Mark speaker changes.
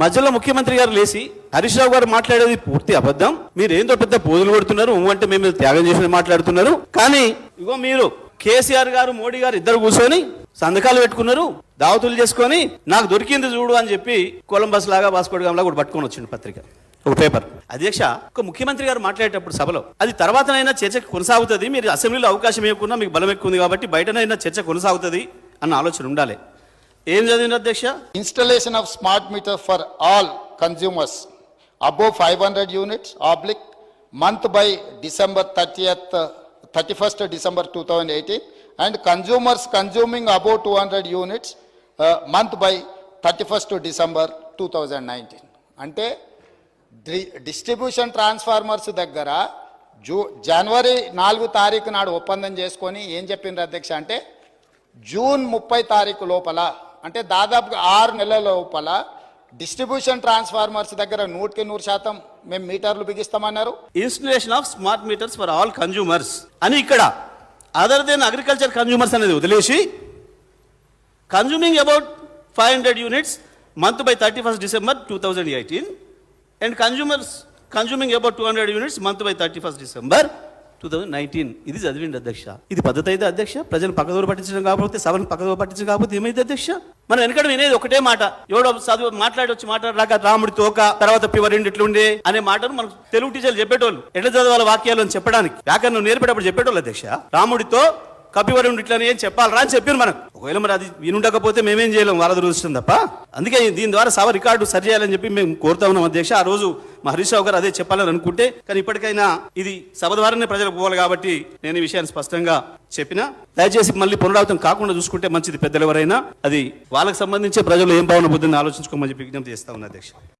Speaker 1: మధ్యలో ముఖ్యమంత్రి గారు లేచి హరీష్ రావు గారు మాట్లాడేది పూర్తి అబద్ధం. మీరు ఏందో పెద్ద పూజలు కొడుతున్నారు అంటే మేము త్యాగం చేసి మాట్లాడుతున్నారు. కానీ ఇగో మీరు కేసీఆర్ గారు మోడీ గారు ఇద్దరు కూర్చొని సంతకాలు పెట్టుకున్నారు దావతులు చేసుకొని నాకు దొరికింది చూడు అని చెప్పి కొలంబస్ లాగా వాస్కోడిగాంలా కూడా పట్టుకొని వచ్చింది పత్రిక. ఒక పేపర్. అధ్యక్ష ఒక ముఖ్యమంత్రి గారు మాట్లాడేటప్పుడు సభలో అది తర్వాతనైనా చర్చ కొనసాగుతుంది మీరు అసెంబ్లీలో అవకాశం ఇవ్వకుండా మీకు బలం ఎక్కువ ఉంది కాబట్టి బయటనైనా చర్చ కొనసాగుతుంది అన్న ఆలోచన ఉండాలి. ఏం చదివిన అధ్యక్ష?
Speaker 2: Installation of smart meter for all consumers above five hundred units oblique month by December thirtieth thirty first December two thousand eighteen and consumers consuming above two hundred units month by thirty first December two thousand nineteen అంటే distribution transformers దగ్గర జూ జనవరి నాలుగు తారీఖు నాడు ఒప్పందం చేసుకొని ఏం చెప్పింది అధ్యక్ష అంటే జూన్ ముప్పై తారీఖు లోపల అంటే దాదాపుగా ఆరు నెలల లోపల డిస్ట్రిబ్యూషన్ ట్రాన్స్ఫార్మర్స్ దగ్గర నూటికి నూరు శాతం మేము మీటర్లు బిగిస్తామన్నారు.
Speaker 1: Installation of smart meters for all consumers అని ఇక్కడ అదర్ దెన్ అగ్రికల్చర్ కన్జ్యూమర్స్ అనేది వదిలేసి consuming about five hundred units month by thirty first December two thousand eighteen. And consumers consuming about two hundred units month by thirty first December. Two thousand nineteen ఇది చదివిండి అధ్యక్ష. ఇది పద్ధతి అయితే అధ్యక్ష ప్రజలు పక్కదోరు పట్టించడం కాకపోతే సభను పక్కదోరు పట్టించడం కాకపోతే ఏమైంది అధ్యక్ష? మనం వెనకడం వినేది ఒకటే మాట ఎవడో చదువు మాట్లాడి వచ్చి మాట్లాడరాక రాముడి తోక తర్వాత పివరిండి ఇట్లుండే అనే మాటను మనకు తెలుగు టీచర్లు చెప్పేటోళ్ళు. ఎట్లా చదవాలి వాక్యాలు అని చెప్పడానికి? వ్యాకరణం నేర్పేటప్పుడు చెప్పేటోళ్ళు అధ్యక్ష. రాముడితో కపివరుడు ఇట్లా ఏం చెప్పాలరా అని చెప్పాను మనం ఒకవేళ మరి అది వినుండకపోతే మేమేం చేయలేం వాళ్ళ దురదృష్టం తప్ప అందుకే దీని ద్వారా సభ రికార్డు సరి చేయాలని చెప్పి మేము కోరుతా ఉన్నాం అధ్యక్ష. ఆ రోజు మా హరీష్ రావు గారు అదే చెప్పాలని అనుకుంటే కానీ ఇప్పటికైనా ఇది సభ ద్వారానే ప్రజలకు పోవాలి కాబట్టి నేను ఈ విషయాన్ని స్పష్టంగా చెప్పిన. దయచేసి మళ్ళీ పునరావృతం కాకుండా చూసుకుంటే మంచిది పెద్దలు ఎవరైనా. అది వాళ్ళకి సంబంధించి ప్రజలు ఏం భావన బుద్ధిని ఆలోచించుకోమని చెప్పి విజ్ఞప్తి చేస్తా ఉన్నా అధ్యక్ష.